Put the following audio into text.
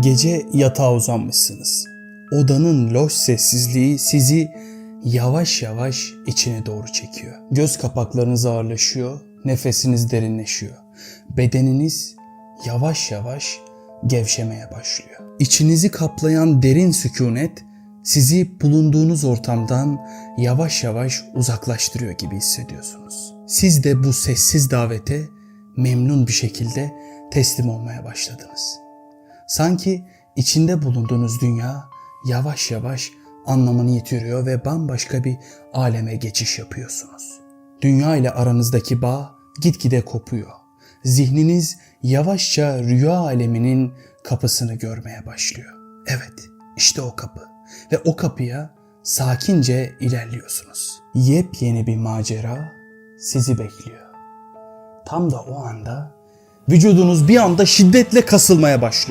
Gece yatağa uzanmışsınız. Odanın loş sessizliği sizi yavaş yavaş içine doğru çekiyor. Göz kapaklarınız ağırlaşıyor, nefesiniz derinleşiyor. Bedeniniz yavaş yavaş gevşemeye başlıyor. İçinizi kaplayan derin sükunet sizi bulunduğunuz ortamdan yavaş yavaş uzaklaştırıyor gibi hissediyorsunuz. Siz de bu sessiz davete memnun bir şekilde teslim olmaya başladınız. Sanki içinde bulunduğunuz dünya yavaş yavaş anlamını yitiriyor ve bambaşka bir aleme geçiş yapıyorsunuz. Dünya ile aranızdaki bağ gitgide kopuyor. Zihniniz yavaşça rüya aleminin kapısını görmeye başlıyor. Evet, işte o kapı. Ve o kapıya sakince ilerliyorsunuz. Yepyeni bir macera sizi bekliyor. Tam da o anda vücudunuz bir anda şiddetle kasılmaya başlıyor.